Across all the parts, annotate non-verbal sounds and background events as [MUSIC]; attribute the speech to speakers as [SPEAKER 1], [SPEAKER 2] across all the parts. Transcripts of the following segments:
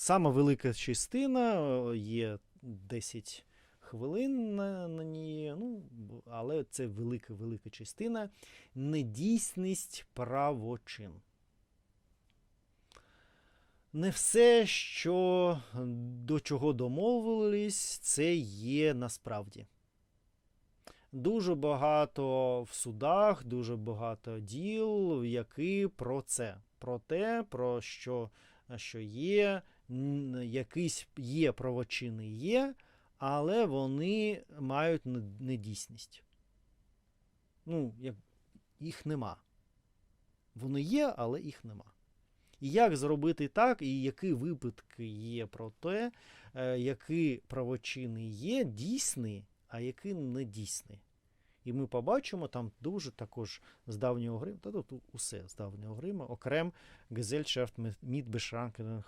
[SPEAKER 1] Сама велика частина е, є 10 хвилин на, на ній, ну, але це велика велика частина. Недійсність правочин. Не все, що до чого домовились, це є насправді. Дуже багато в судах, дуже багато діл, які про це. Про те, про що, що є, якісь є правочини є, але вони мають недійсність. Ну, як, їх нема. Вони є, але їх нема. І як зробити так, і які випадки є про те, е, які правочини є дійсні, а які не дійсні. І ми побачимо там дуже також з давнього Грима, та тут усе з давнього гриму, окрем Гезельшафт beschränkten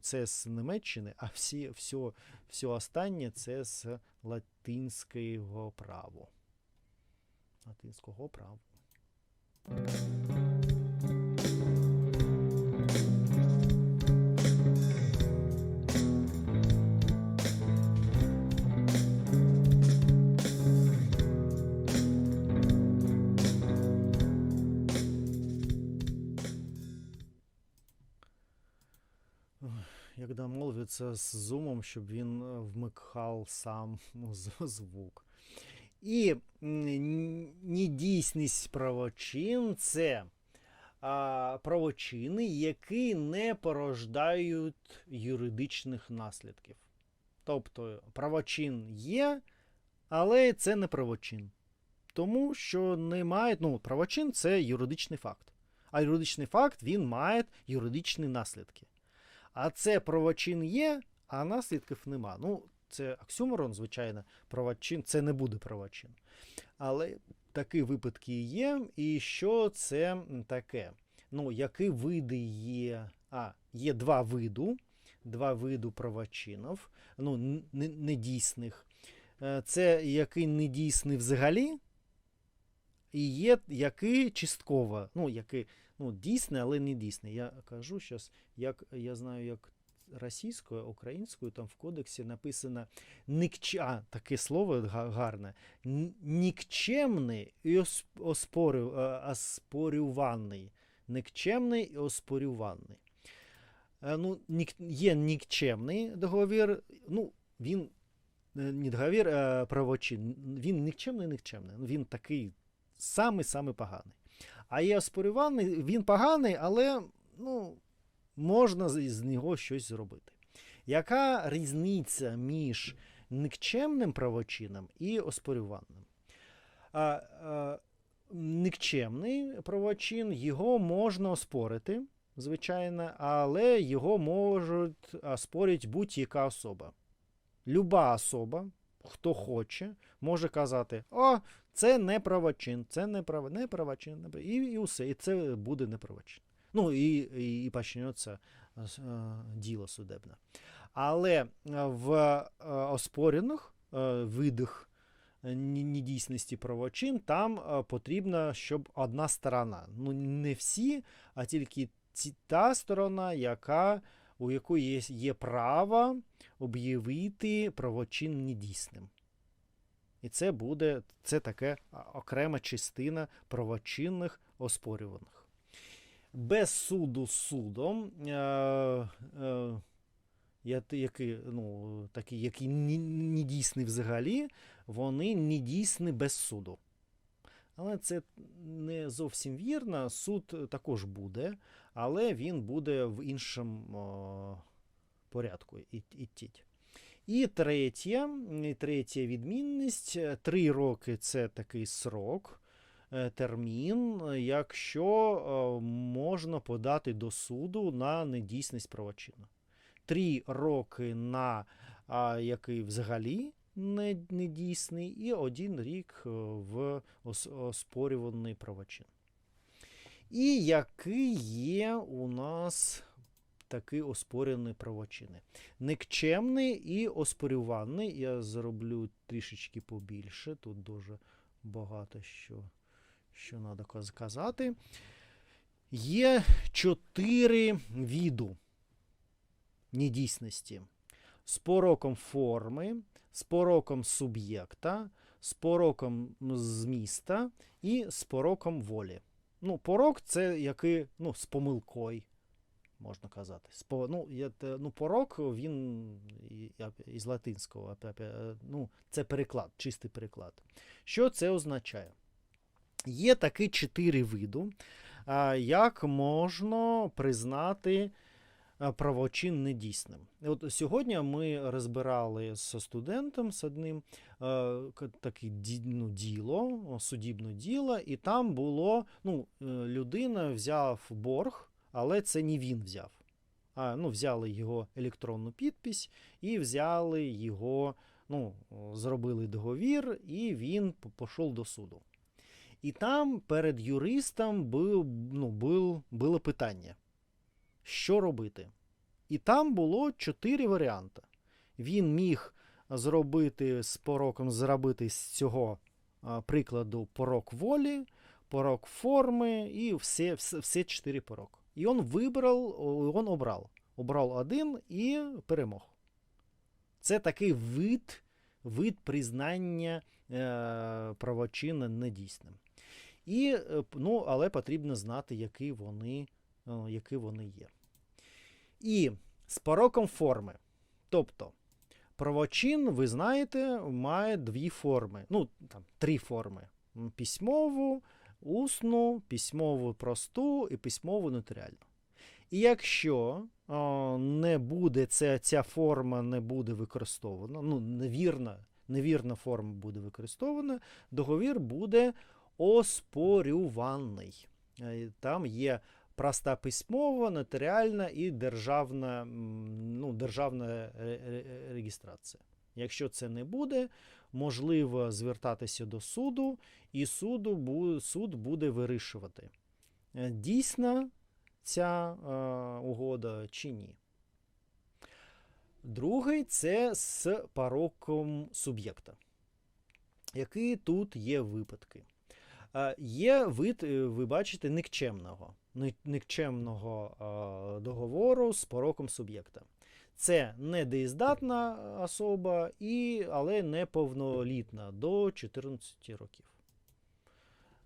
[SPEAKER 1] Це з Німеччини, а всі, все, все останнє це з латинського права. Латинського права. Як домовитися з зумом, щоб він е, вмикав сам [LAUGHS] звук. І недійсність правочин це а, правочини, які не порождають юридичних наслідків. Тобто правочин є, але це не правочин. Тому що немає. Ну, правочин це юридичний факт. А юридичний факт він має юридичні наслідки. А це правочин є, а наслідків нема. Ну, це оксюморон, звичайно, правочин це не буде правочин. Але такі випадки є. І що це таке? Ну, які види є? А, є два виду, два виду правочинів, ну, недійсних. Е, Це який недійсний взагалі, і є який частково, ну, який ну, дійсний, але не дійсний. Я кажу зараз, як я знаю, як російською, українською, там в кодексі написано никч... а, таке слово гарне. Нікчемний і ос- оспорю... оспорюваний. Нікчемний і оспорюваний. Е, Ну. Є нікчемний договір, ну, він е, не договір, а правочин. Він нікчемний, нікчемний. Він такий самий-самий поганий. А є оспорюваний, він поганий, але ну, можна з нього щось зробити. Яка різниця між нікчемним правочином і оспорюваним? А, а, нікчемний правочин, його можна оспорити, звичайно, але його може оспорити будь-яка особа. Люба особа, хто хоче, може казати: О, це не правочин, це не прав... не правочин, і, і все, і це буде не правочин. Ну і, і, і почнеться е, діло судебне. Але е, в е, оспорених е, видах е, недійсності правочин там е, потрібно, щоб одна сторона. Ну, не всі, а тільки та сторона, яка, у якої є, є право об'явити правочин недійсним. І це буде це таке окрема частина правочинних оспорюваних. Без суду судом, е, е, я- які, ну, такі, які не дійсні взагалі, вони не дійсні без суду. Але це не зовсім вірно. Суд також буде, але він буде в іншому порядку і-. І і третя відмінність. е, Три роки це такий срок, е, термін, якщо е, можна подати до суду на недійсність правочину. Три роки на який взагалі недійсний, і один рік в оспорюваний правочин. І який є у нас такий оспорений правочини? Никчемний і оспорюваний. Я зроблю трішечки побільше. Тут дуже багато що, що треба сказати. Є чотири віду недійсності, з пороком форми, з пороком суб'єкта, з пороком зміста і з пороком волі. Ну, порок це який, ну, з помилкою, можна казати. З по- ну, я ну, порок, він із латинського, опя- ну, це переклад, чистий переклад. Що це означає? Є такі чотири види, а, як можна признати правочин недійсним. От сьогодні ми розбирали з студентом з одним е, таке ну, діло, судібне діло, і там було, ну, е, людина взяв борг, але це не він взяв. А, ну, взяли його електронну підпись і взяли його, ну, зробили договір, і він пішов до суду. І там перед юристом був, ну, був, було питання, що робити. І там було чотири варіанти. Він міг зробити з пороком, зробити з цього прикладу порок волі, порок форми і все, все, все чотири порок. І він вибрав, він обрав. Обрав один і перемог. Це такий вид, вид признання е, правочину недійсним. І, е, ну, але потрібно знати, які вони, е, які вони є. І з пороком форми. Тобто, правочин, ви знаєте, має дві форми. Ну, там, три форми: письмову, усну, письмову просту і письмову нотаріальну. І якщо о, не буде ця, ця форма не буде використована, ну, невірна, невірна форма буде використована, договір буде оспорюваний. Е, Там є проста письмова, нотаріальна і державна, ну, державна е- е- реєстрація. Якщо це не буде, можливо звертатися до суду, і суду, суд буде вирішувати, е, дійсна ця е, угода чи ні. Другий це з пороком суб'єкта. Які тут є випадки? Е, Є вид, е, ви бачите, никчемного е, договору з пороком суб'єкта. Це недієздатна особа, і, але неповнолітна до 14 років.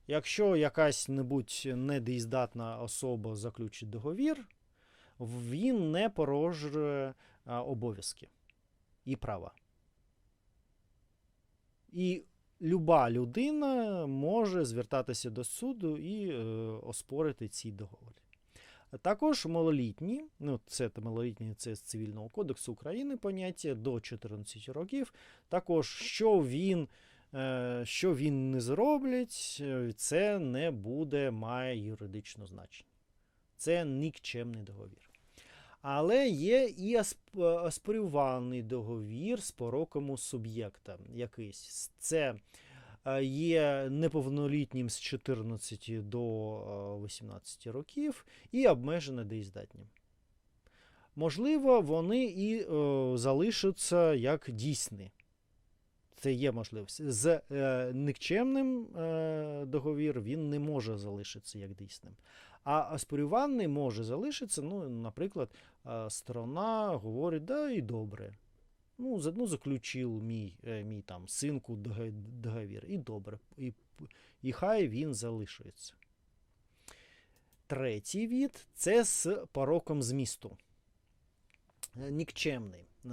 [SPEAKER 1] Якщо якась небудь недієздатна особа заключить договір, він не порожує обов'язки і права. І люба людина може звертатися до суду і е, оспорити ці договори. Також малолітні, ну це малолітні, це з Цивільного кодексу України поняття до 14 років. Також, що він, е, що він не зроблять, е, це не буде має юридичне значення. Це нікчемний договір. Але є і асп- договір з пороком суб'єкта якийсь. Це є неповнолітнім з 14 до е, 18 років і обмежено деєздатнім. Можливо, вони і е, залишаться як дійсні. Це є можливість. З е, нікчемним е, договір він не може залишитися як дійсним. А аспірюваний може залишитися, ну, наприклад, е, сторона говорить, да і добре. Ну, за- ну заключив мій, е, мій там синку дого- договір, і добре. І, і хай він залишиться. Третій від це з пороком змісту. Е, Нікчемний е,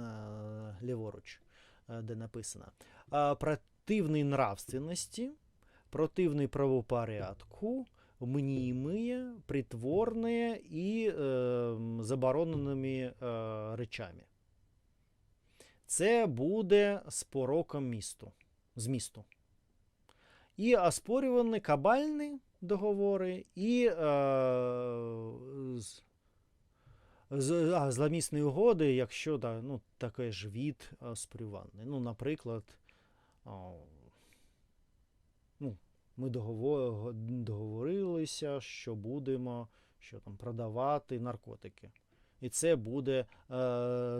[SPEAKER 1] ліворуч, де написано. Противний нравственності, противний правопорядку, мнімые, притворные і е, забороненими е, речами. Це буде з місту, змісту. І оспорювані кабальні договори, і е, з, з, а, зламісні угоди, якщо да, ну, таке ж від оспорюваний. Ну, наприклад, о, ну, ми договор, договорилися, що будемо що там, продавати наркотики. І це буде е,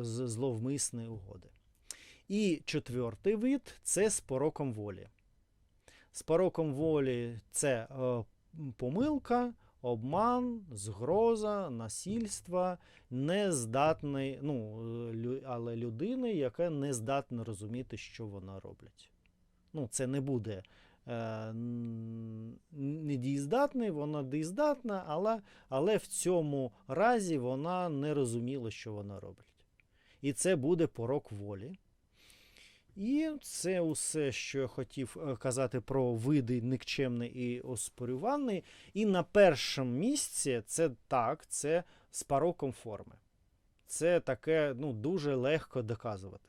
[SPEAKER 1] з- зловмисні угоди. І четвертий вид це з пороком волі. З пороком волі це е, помилка, обман, згроза, насильство не здатний, ну, але людини, яка не здатна розуміти, що вона роблять. Ну, це не буде недієздатний, вона дієздатна, але, але в цьому разі вона не розуміла, що вона робить. І це буде порок волі. І це усе, що я хотів е, казати про види никчемний і оспорюваний. І на першому місці це так, це з пороком форми. Це таке ну, дуже легко доказувати.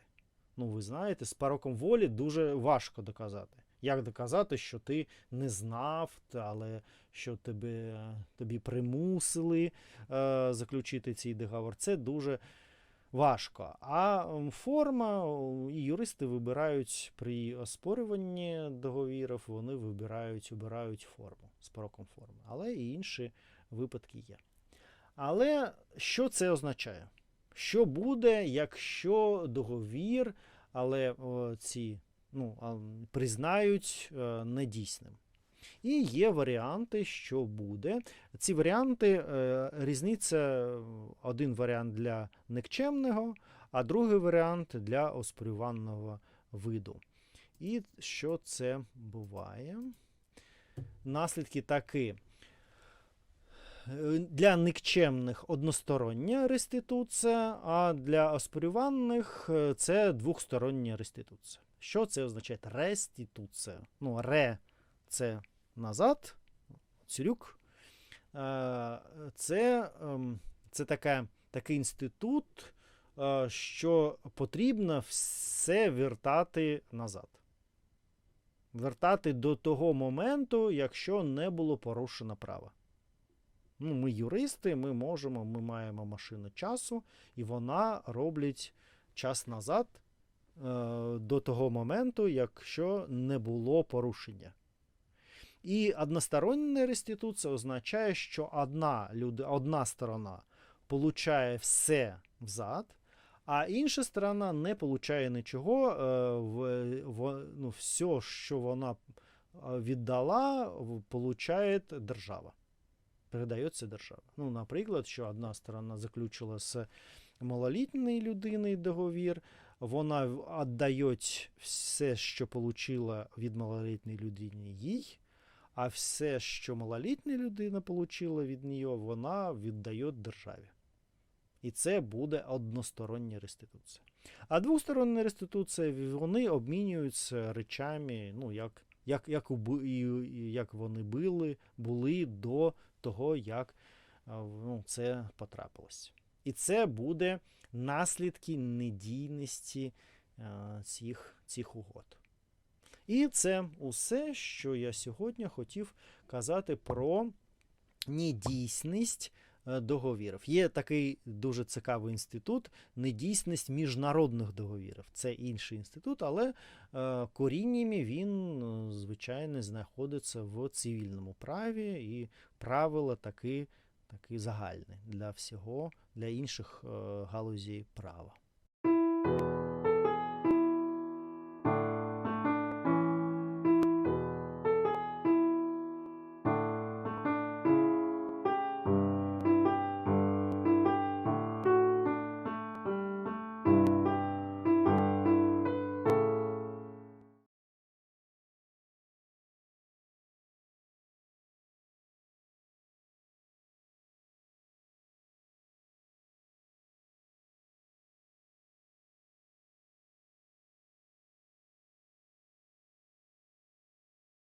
[SPEAKER 1] Ну, ви знаєте, з пороком волі дуже важко доказати. Як доказати, що ти не знав, але що тебе, тобі примусили е, заключити цей договор? Це дуже важко. А форма, і юристи вибирають при оспорюванні договірів, вони вибирають, обирають форму з пороком форми. Але і інші випадки є. Але що це означає? Що буде, якщо договір, але ці ну, признають е, недійсним? І є варіанти, що буде. Ці варіанти е, різниця один варіант для никчемного, а другий варіант для оспорюваного виду. І що це буває? Наслідки такі. Е, Для никчемних одностороння реституція, а для оспорюваних це двохстороння реституція. Що це означає? Реституція. Ну, ре це назад, цюрюк. Е, Це, ем, це така, такий інститут, е, що потрібно все вертати назад. Вертати до того моменту, якщо не було порушено право. Ну, ми юристи, ми можемо, ми маємо машину часу, і вона робить час назад до того моменту, якщо не було порушення. І одностороння реституція означає, що одна, люд... одна сторона получає все взад, а інша сторона не получає нічого. Е, в, в, ну, все, що вона е, віддала, получає держава. Передається держава. Ну, наприклад, що одна сторона заключила з малолітньою людиною договір, вона віддає все, що отримала від малолітньої людини їй, а все, що малолітня людина отримала від неї, вона віддає державі. І це буде одностороння реституція. А двостороння реституція, вони обмінюються речами, ну, як, як, як, як вони були, були до того, як ну, це потрапилось. І це буде наслідки недійності а, цих, цих угод. І це усе, що я сьогодні хотів казати про недійсність е, договірів. Є такий дуже цікавий інститут недійсність міжнародних договірів. Це інший інститут, але е, коріннями він, е, звичайно, знаходиться в цивільному праві, і правила такі, такі загальний для всього, для інших е, галузей права.